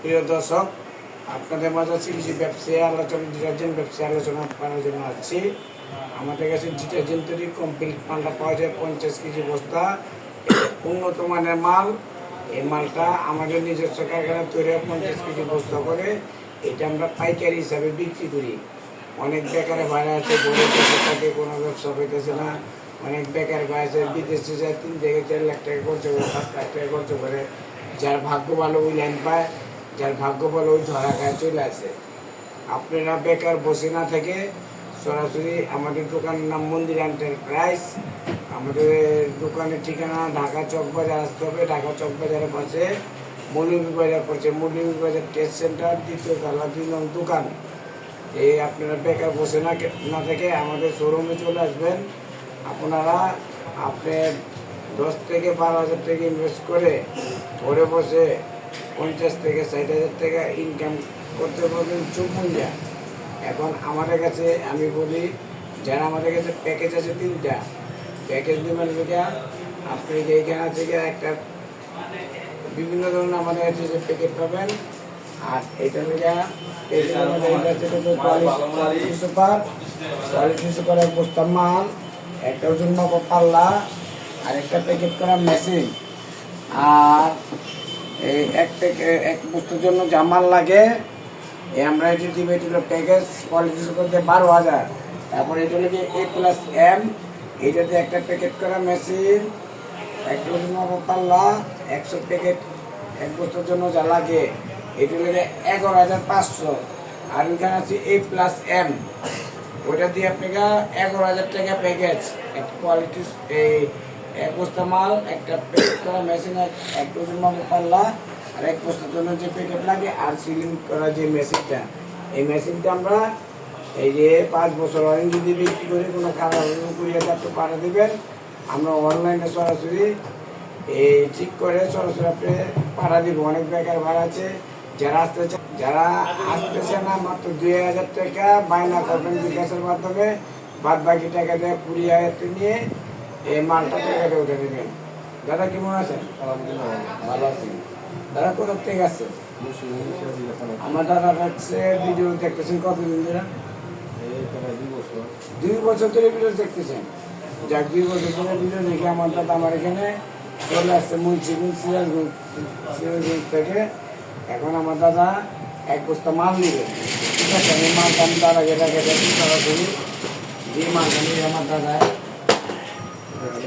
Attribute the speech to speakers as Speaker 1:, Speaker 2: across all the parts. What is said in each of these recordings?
Speaker 1: প্রিয় দর্শক, আপনাদের মাঝে কিছু ব্যবসায়ী আলোচনা, ডিটারজেন্ট ব্যবসায়ী আলোচনা করার জন্য আসছি। আমাদের কাছে ডিটারজেন্ট তৈরি কমপ্লিট মালটা পাওয়া যায় পঞ্চাশ কেজি বস্তা। উন্নত মানের মাল। এই মালটা আমাদের নিজস্ব কারখানা তৈরি পঞ্চাশ কেজি বস্তা করে। এটা আমরা পাইকারি হিসাবে বিক্রি করি। অনেক বেকারে ভাড়া আছে দেশে থাকে, কোনো ব্যবসা হইতেছে না। অনেক বেকার ভাই আছে, বিদেশে যায় তিন থেকে চার লাখ টাকা খরচ করে পাঁচ লাখ টাকা খরচ করে। যার ভাগ্য ভালো ওই লাইন পায়। যার ভাগ্য ভালো ওই ধরা খায় চলে আসে। আপনারা বেকার বসে না থেকে সরাসরি আমাদের দোকানের নাম মন্দির এন্টারপ্রাইজ, আমাদের দোকানের ঠিকানা ঢাকা চক বাজার আসতে হবে। ঢাকা চক বাজারের বসে মৌলভী বাজার পড়ছে। মৌলভী বাজার টেস্ট সেন্টার দ্বিতীয় তলা, দুই নং দোকান। এই আপনারা বেকার বসে না না থেকে আমাদের শোরুমে চলে আসবেন। আপনারা আপনি দশ থেকে বারো হাজার টাকা ইনভেস্ট করে ঘরে বসে পঞ্চাশ থেকে ষাট হাজার টাকা ইনকাম করতে পারবেন চুপুঞ্জা এখন আমাদের কাছে আমি বলি যারা আমাদের কাছে প্যাকেজ আছে তিনটা। প্যাকেজ নেবেন যেটা আপনি এইখানে থেকে একটা বিভিন্ন ধরনের আমাদের কাছে যে প্যাকেট পাবেন আর এটা সুপার কোয়ালিটি সুপার এক বস্তা মাল একটা ওজন পাল্লা আর একটা প্যাকেট করা মেশিন আর এক এক বস্তুর জন্য জামাল লাগে আমরা এটি দিব, এটি প্যাকেজ কোয়ালিটি সুপার বারো হাজার। তারপরে এটা হলো যে এ প্লাস এম এইটাতে একটা প্যাকেট করা মেশিন এক মাপা পাল্লা, একশো প্যাকেট এক বস্তুর জন্য যা লাগে, এটি হলো এগারো হাজার পাঁচশো। আর ওইখানে আছে এ প্লাস এম ওইটা দিয়ে আপনাকে এগারো হাজার টাকা প্যাকেজ একটা কোয়ালিটি এই এক বস্তা মাল, একটা প্যাকেট করা মেশিন এক ডজন পাল্লা এক বস্তার জন্য যে প্যাকেট লাগে আর সিলিং করা যে মেশিনটা এই মেশিনটা আমরা এই যে পাঁচ বছর হয় যদি বিক্রি করে কোনো খারাপ কুড়িয়ে তো পাঠা দেবেন, আমরা অনলাইনে সরাসরি এই ঠিক করে সরাসরি আপনি পাঠা দিব। অনেক বেকার ভাড়া আছে, যারা আসতে যারা আসতেছে না, মাত্র দুই হাজার টাকা বায়না করবেন বিকাশের মাধ্যমে বাদ বাকি টাকা দিয়ে কুড়ি হাজার নিয়ে এই মালটা টাকা দিয়ে উঠে দেবেন। দাদা, কেমন আছেন? ভালো আছি। দাদা কোথার থেকে আসছে? আমার দাদা হচ্ছে ভিডিও দেখতেছেন কতদিন ধরে? দুই বছর ধরে ভিডিও দেখতেছেন। যাক, দুই বছর ধরে ভিডিও দেখে আমার দাদা আমার এখানে চলে আসছে মুন্সিগঞ্জ সিরাজগঞ্জ থেকে। এখন আমার দাদা এক বস্তা মাল নিবে। ঠিক আছে, আমি মালটা আমি তার আগে রেখে দেখি সরাসরি যে মালটা নিয়ে আমার দাদা।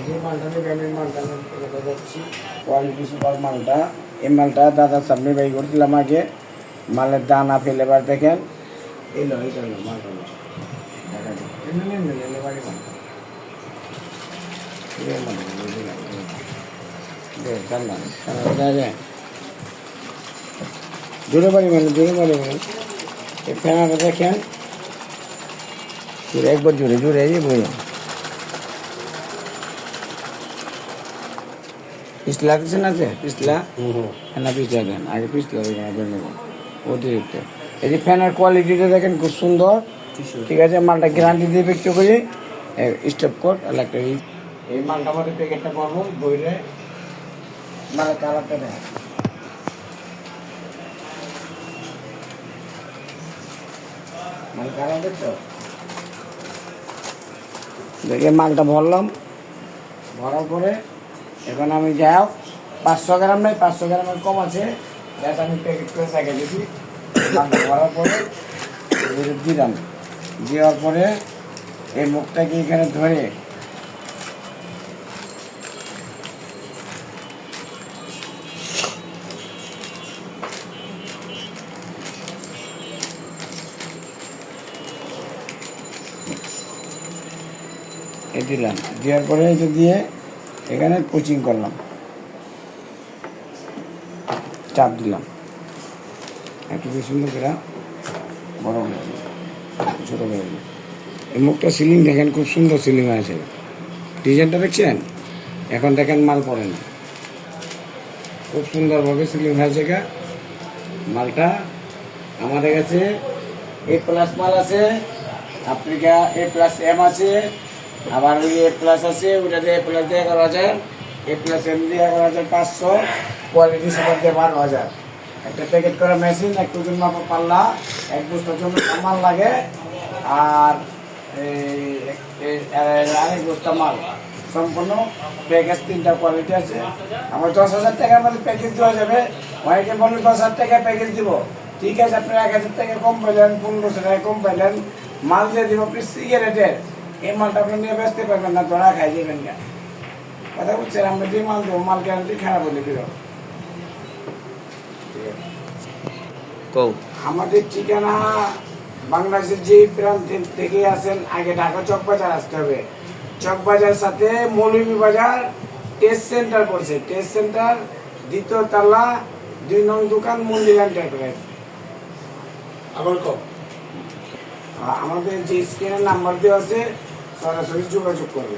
Speaker 1: যে মালটা নিবে, আমি মালটা যাচ্ছি। কোয়ালিটি সুপার মালটা। এই মালটা দাদা সামনে বাই করছিলাম আগে মালের দানা ফেলে বার দেখেন এলো এইটা হলো মালটা হলো। দেখা যায়। এমনি এমনি এলো বাড়ি মাল। এই মাল, বুঝলাম, এই। দে, চাল্লা, চাল্লা, দেখা যায়। জোরে বাড়ি মানে জোরে বাড়ি মানে এই ফ্যানাটা দেখেন জোরে একবার জোরে জোরে এই বলুন পিছলা দিচ্ছেন আছে পিছলা? ফ্যানা পিছলা দেন আগে পিছলা দেখেন আপনি নেবেন অতিরিক্ত। এই যে ফ্যানের কোয়ালিটিটা দেখেন খুব সুন্দর। ঠিক আছে মালটা গ্যারান্টি দিয়ে বিক্রি করি। স্টপ কোড আর একটা এই মালটা আমাদের প্যাকেটটা পাবো বইরে। মালের কালারটা দেখ মাল কালার দেখছ? দেখে মালটা ভরলাম। ভরার পরে এখন আমি যাও পাঁচশো গ্রাম নাই, পাঁচশো গ্রামের কম আছে। গ্যাস আমি প্যাকেট করে দিদি মালটা ভরার পরে দিলাম। দেওয়ার পরে এই মুখটাকে এখানে ধরে দিলাম। দেওয়ার পরে এটা দিয়ে এখানে কোচিং করলাম। চাপ দিলাম। একটু বেশ সুন্দর করে বড় হয়ে গেল, ছোটো হয়ে গেল। এই মুখটা সিলিং দেখেন, খুব সুন্দর সিলিং আছে ডিজাইনটা দেখছেন? এখন দেখেন মাল পড়ে না। খুব সুন্দরভাবে সিলিং হয়েছে গা। মালটা আমাদের কাছে এ প্লাস মাল আছে আফ্রিকা এ প্লাস এম আছে আবার ওই এ প্লাস আছে ওটাতে এ প্লাস দিয়ে এগারো হাজার এ প্লাস এম দিয়ে এগারো হাজার পাঁচশো কোয়ালিটি সবার দিয়ে বারো হাজার। একটা প্যাকেট করা মেশিন এক ওজন মাপা পাল্লা, এক বস্তার জন্য সামান লাগে, আর এই বস্তা মাল। সম্পূর্ণ প্যাকেজ তিনটা কোয়ালিটি আছে। আমার দশ হাজার টাকার মধ্যে প্যাকেজ দেওয়া যাবে। অনেকে বলবে দশ হাজার টাকা প্যাকেজ দিব। ঠিক আছে, আপনি এক হাজার টাকা কম পাইলেন, পনেরোশো টাকা কম পাইলেন। মাল দিয়ে দিব আপনি সিগারেটের এই মালটা আপনি নিয়ে বেচতে পারবেন না ধরা খাই যাবেন না কথা বুঝছেন আমরা যে মাল দেবো মাল গ্যারান্টি খারাপ হলে বেরো আমাদের ঠিকানা বাংলাদেশের যে প্রান্ত থেকে আসেন আগে ঢাকা চক বাজার আসতে হবে। চক বাজার সাথে মৌলভী বাজার টেস্ট সেন্টার পড়ছে। টেস্ট সেন্টার দ্বিতীয় তালা দুই নং দোকান মন্দির এন্টারপ্রাইজ
Speaker 2: আবার কম
Speaker 1: আমাদের যে স্ক্রিনের নাম্বার দেওয়া আছে 따라서 인종화 조건을